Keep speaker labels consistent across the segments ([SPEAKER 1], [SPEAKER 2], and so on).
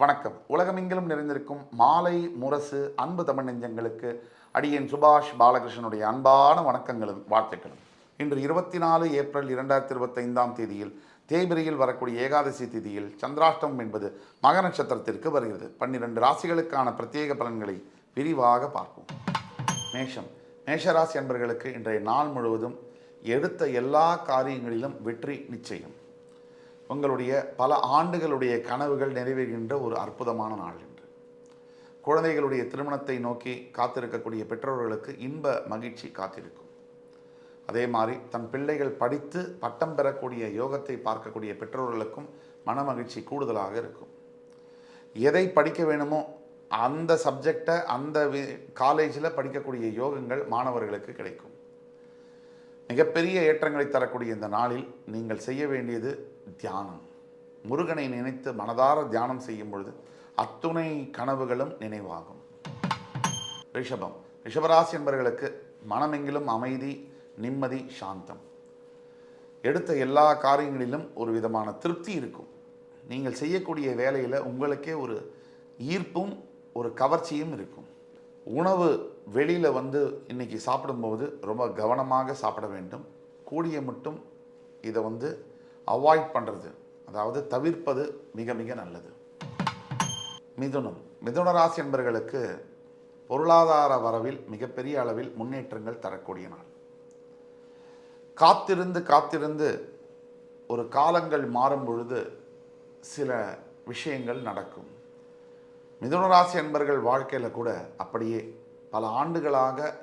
[SPEAKER 1] வணக்கம். உலகமெங்கிலும் நிறைந்திருக்கும் மாலை முரசு அன்பு தமிழ் நெஞ்சங்களுக்கு அடியேன் சுபாஷ் பாலகிருஷ்ணனுடைய அன்பான வணக்கங்களும் வாழ்த்துக்களும். இன்று இருபத்தி நாலு ஏப்ரல் இரண்டாயிரத்தி இருபத்தைந்தாம் தேதியில் தேய்பிரையில் வரக்கூடிய ஏகாதசி திதியில் சந்திராஷ்டமம் என்பது மக நட்சத்திரத்திற்கு வருகிறது. பன்னிரண்டு ராசிகளுக்கான பிரத்யேக பலன்களை விரிவாக பார்ப்போம். மேஷம். மேஷராசி என்பர்களுக்கு இன்றைய நாள் முழுவதும் எடுத்த எல்லா காரியங்களிலும் வெற்றி நிச்சயம். உங்களுடைய பல ஆண்டுகளுடைய கனவுகள் நிறைவேறுகின்ற ஒரு அற்புதமான நாள் என்று குழந்தைகளுடைய திருமணத்தை நோக்கி காத்திருக்கக்கூடிய பெற்றோர்களுக்கு இன்ப மகிழ்ச்சி காத்திருக்கும். அதே மாதிரி தன் பிள்ளைகள் படித்து பட்டம் பெறக்கூடிய யோகத்தை பார்க்கக்கூடிய பெற்றோர்களுக்கும் மன மகிழ்ச்சி கூடுதலாக இருக்கும். எதை படிக்க வேணுமோ அந்த சப்ஜெக்டை அந்த காலேஜில் படிக்கக்கூடிய யோகங்கள் மாணவர்களுக்கு கிடைக்கும். மிகப்பெரிய ஏற்றங்களை தரக்கூடிய இந்த நாளில் நீங்கள் செய்ய வேண்டியது தியானம். முருகனை நினைத்து மனதார தியானம் செய்யும் பொழுது அத்துணை கனவுகளும் நினைவாகும். ரிஷபம். ரிஷபராசி என்பவர்களுக்கு மனமெங்கிலும் அமைதி நிம்மதி சாந்தம். எடுத்த எல்லா காரியங்களிலும் ஒரு விதமான திருப்தி இருக்கும். நீங்கள் செய்யக்கூடிய வேலையில் உங்களுக்கே ஒரு ஈர்ப்பும் ஒரு கவர்ச்சியும் இருக்கும். உணவு வெளியில் வந்து இன்னைக்கு சாப்பிடும்போது ரொம்ப கவனமாக சாப்பிட வேண்டும். கூடிய மட்டும் இதை வந்து அவாய்ட் பண்ணுறது அதாவது தவிர்ப்பது மிக மிக நல்லது. மிதுனம். மிதுன ராசி என்பர்களுக்கு பொருளாதார வரவில் மிகப்பெரிய அளவில் முன்னேற்றங்கள் தரக்கூடிய நாள். காத்திருந்து காத்திருந்து ஒரு காலங்கள் மாறும் பொழுது சில விஷயங்கள் நடக்கும். மிதுனராசி என்பர்கள் வாழ்க்கையில் கூட அப்படியே பல ஆண்டுகளாக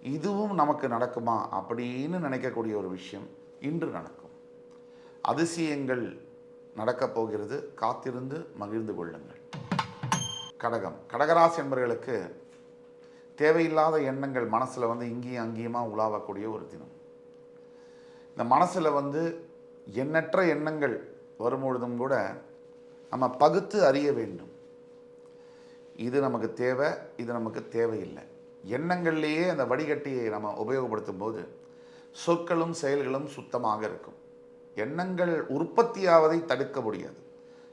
[SPEAKER 1] இதுவும் நமக்கு நடக்குமா அப்படின்னு நினைக்கக்கூடிய ஒரு விஷயம் இன்று நடக்கும். அதிசயங்கள் நடக்கப் போகிறது. காத்திருந்து மகிழ்ந்து கொள்ளுங்கள். கடகம். கடகராசி என்பவர்களுக்கு தேவையில்லாத எண்ணங்கள் மனசில் வந்து இங்கேயும் அங்கேயுமா உலாவக்கூடிய ஒரு தினம். இந்த மனசில் வந்து எண்ணற்ற எண்ணங்கள் வரும்பொழுதும் கூட நம்ம பகுத்து அறிய வேண்டும். இது நமக்கு தேவை இது நமக்கு தேவையில்லை. எண்ணங்கள்லேயே அந்த வடிகட்டியை நம்ம உபயோகப்படுத்தும் போது சொற்களும் செயல்களும் சுத்தமாக இருக்கும். எண்ணங்கள் உற்பத்தியாவதை தடுக்க முடியாது.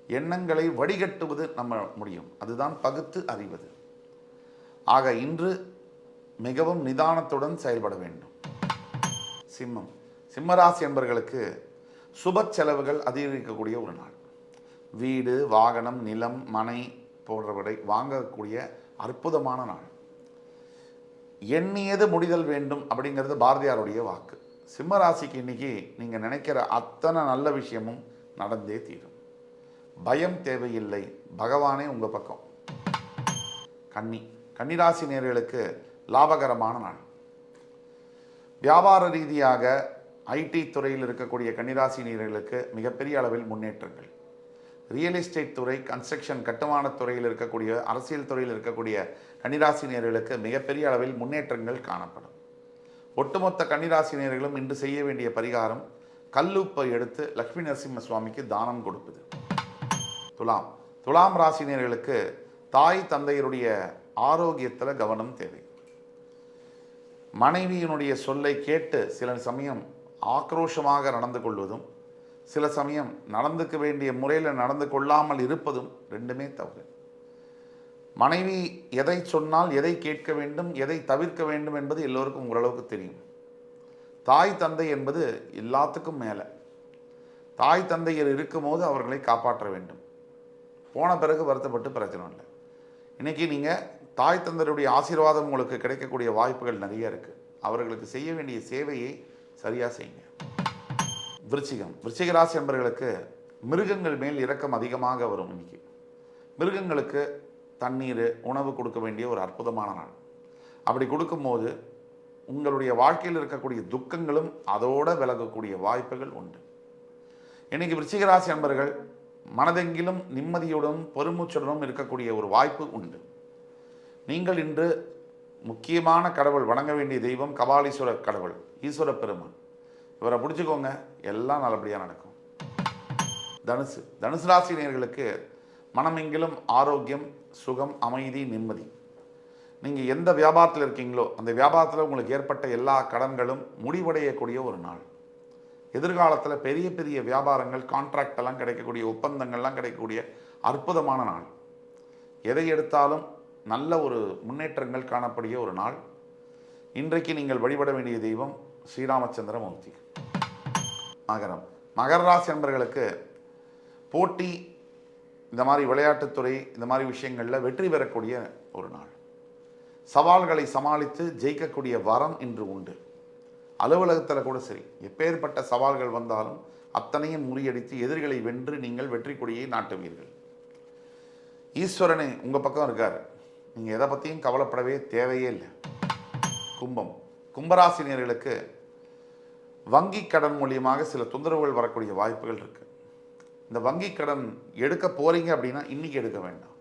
[SPEAKER 1] எண்ணங்களை வடிகட்டுவது நம்ம முடியும். அதுதான் பகுத்து அறிவது. ஆக இன்று மிகவும் நிதானத்துடன் செயல்பட வேண்டும். சிம்மம். சிம்மராசி என்பர்களுக்கு சுப செலவுகள் அதிகரிக்கக்கூடிய ஒரு நாள். வீடு வாகனம் நிலம் மனை போன்றவற்றை வாங்கக்கூடிய அற்புதமான நாள். எண்ணியது முடிதல் வேண்டும் அப்படிங்கிறது பாரதியாருடைய வாக்கு. சிம்ம ராசிக்கு இன்னைக்கு நீங்கள் நினைக்கிற அத்தனை நல்ல விஷயமும் நடந்தே தீரும். பயம் தேவையில்லை. பகவானே உங்கள் பக்கம். கன்னி. கன்னிராசி நேர்களுக்கு லாபகரமான நாள். வியாபார ரீதியாக ஐடி துறையில் இருக்கக்கூடிய கன்னிராசி நேர்களுக்கு மிகப்பெரிய அளவில் முன்னேற்றங்கள். ரியல் எஸ்டேட் துறை கன்ஸ்ட்ரக்ஷன் கட்டுமானத் துறையில் இருக்கக்கூடிய அரசியல் துறையில் இருக்கக்கூடிய கன்னிராசி நேர்களுக்கு மிகப்பெரிய அளவில் முன்னேற்றங்கள் காணப்படும். ஒட்டுமொத்த கன்னிராசினியர்களும் இன்று செய்ய வேண்டிய பரிகாரம் கல்லுப்பை எடுத்து லக்ஷ்மி நரசிம்ம சுவாமிக்கு தானம் கொடுப்பது. துலாம் துலாம் ராசினியர்களுக்கு தாய் தந்தையருடைய ஆரோக்கியத்தில் கவனம் தேவை. மனைவியினுடைய சொல்லை கேட்டு சில சமயம் ஆக்ரோஷமாக நடந்து கொள்வதும் சில சமயம் நடந்துக்க வேண்டிய முறையில் நடந்து கொள்ளாமல் இருப்பதும் ரெண்டுமே தவறு. மனைவி எதை சொன்னால் எதை கேட்க வேண்டும் எதை தவிர்க்க வேண்டும் என்பது எல்லோருக்கும் ஓரளவுக்கு தெரியும். தாய் தந்தை என்பது எல்லாத்துக்கும் மேலே. தாய் தந்தையர் இருக்கும்போது அவர்களை காப்பாற்ற வேண்டும். போன பிறகு வருத்தப்பட்டு பிரச்சனை இல்லை. இன்றைக்கி நீங்கள் தாய் தந்தருடைய ஆசீர்வாதம் உங்களுக்கு கிடைக்கக்கூடிய வாய்ப்புகள் நிறைய இருக்குது அவர்களுக்கு செய்ய வேண்டிய சேவையை சரியாக செய்யுங்க. விருச்சிகம். விருச்சிகராசி என்பவர்களுக்கு மிருகங்கள் மேல் இரக்கம் அதிகமாக வரும் இன்னைக்கு. மிருகங்களுக்கு தண்ணீர் உணவு கொடுக்க வேண்டிய ஒரு அற்புதமான நாள். அப்படி கொடுக்கும்போது உங்களுடைய வாழ்க்கையில் இருக்கக்கூடிய துக்கங்களும் அதோடு விலகக்கூடிய வாய்ப்புகள் உண்டு. இன்றைக்கி விருச்சிகராசி அன்பர்கள் என்பர்கள் மனதெங்கிலும் நிம்மதியுடனும் பெருமூச்சுடனும் இருக்கக்கூடிய ஒரு வாய்ப்பு உண்டு. நீங்கள் இன்று முக்கியமான கடவுள் வணங்க வேண்டிய தெய்வம் கபாலீஸ்வரர் கடவுள் ஈஸ்வர பெருமான். இவரை பிடிச்சிக்கோங்க எல்லாம் நல்லபடியாக நடக்கும். தனுசு தனுசு ராசி மனமெங்கிலும் ஆரோக்கியம் சுகம் அமைதி நிம்மதி. நீங்கள் எந்த வியாபாரத்தில் இருக்கீங்களோ அந்த வியாபாரத்தில் உங்களுக்கு ஏற்பட்ட எல்லா கடன்களும் முடிவடையக்கூடிய ஒரு நாள். எதிர்காலத்தில் பெரிய பெரிய வியாபாரங்கள் கான்ட்ராக்ட் எல்லாம் கிடைக்கக்கூடிய ஒப்பந்தங்கள்லாம் கிடைக்கக்கூடிய அற்புதமான நாள். எதை எடுத்தாலும் நல்ல ஒரு முன்னேற்றங்கள் காணக்கூடிய ஒரு நாள். இன்றைக்கு நீங்கள் வழிபட வேண்டிய தெய்வம் ஸ்ரீராமச்சந்திரமூர்த்தி மகரம். மகர ராசி என்பர்களுக்கு போட்டி இந்த மாதிரி விளையாட்டுத்துறை இந்த மாதிரி விஷயங்களில் வெற்றி பெறக்கூடிய ஒரு நாள். சவால்களை சமாளித்து ஜெயிக்கக்கூடிய வரம் இன்று உண்டு. அலுவலகத்தில் கூட சரி எப்பேற்பட்ட சவால்கள் வந்தாலும் அத்தனையும் முறியடித்து எதிரிகளை வென்று நீங்கள் வெற்றி கொடியை நாட்டுவீர்கள். ஈஸ்வரனே உங்கள் பக்கம் இருக்கார். நீங்கள் எதை பற்றியும் கவலைப்படவே தேவையே இல்லை. கும்பம். கும்பராசினியர்களுக்கு வங்கி கடன் மூலியமாக சில தொந்தரவுகள் வரக்கூடிய வாய்ப்புகள் இருக்குது இந்த வங்கி கடன் எடுக்க போகிறீங்க அப்படின்னா இன்னைக்கு எடுக்க வேண்டாம்.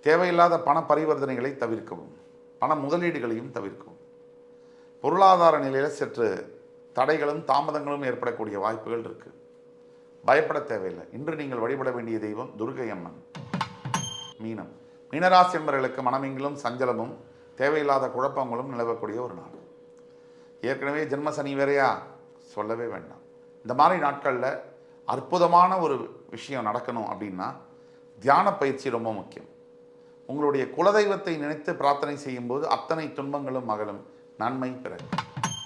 [SPEAKER 1] தேவையில்லாத பண பரிவர்த்தனைகளை தவிர்க்கவும் பண முதலீடுகளையும் தவிர்க்கவும். பொருளாதார நிலையில் சற்று தடைகளும் தாமதங்களும் ஏற்படக்கூடிய வாய்ப்புகள் இருக்குது பயப்பட தேவையில்லை. இன்று நீங்கள் வழிபட வேண்டிய தெய்வம் துர்கை அம்மன். மீனம். மீனராசி என்பவர்களுக்கு மனமெங்கிலும் சஞ்சலமும் தேவையில்லாத குழப்பங்களும் நிலவக்கூடிய ஒரு நாள். ஏற்கனவே ஜென்ம சனி வேறையா? சொல்லவே வேண்டாம். இந்த மாதிரி நாட்களில் அற்புதமான ஒரு விஷயம் நடக்கணும் அப்படின்னா தியான பயிற்சி ரொம்ப முக்கியம். உங்களுடைய குலதெய்வத்தை நினைத்து பிரார்த்தனை செய்யும்போது அத்தனை துன்பங்களும் மகளும் நன்மை பிறகு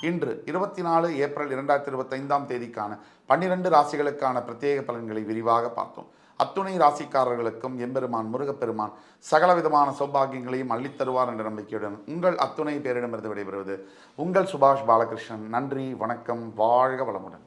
[SPEAKER 1] இன்று இருபத்தி நாலு ஏப்ரல் இரண்டாயிரத்தி இருபத்தைந்தாம் தேதிக்கான பன்னிரண்டு ராசிகளுக்கான பிரத்யேக பலன்களை விரிவாக பார்த்தோம். அத்துணை ராசிக்காரர்களுக்கும் எம்பெருமான் முருகப்பெருமான் சகலவிதமான சௌபாகியங்களையும் அள்ளித் தருவார் என்ற நம்பிக்கையுடன் உங்கள் அத்துணை பேரிடமிருந்து விடைபெறுவது உங்கள் சுபாஷ் பாலகிருஷ்ணன். நன்றி வணக்கம் வாழ்க வளமுடன்.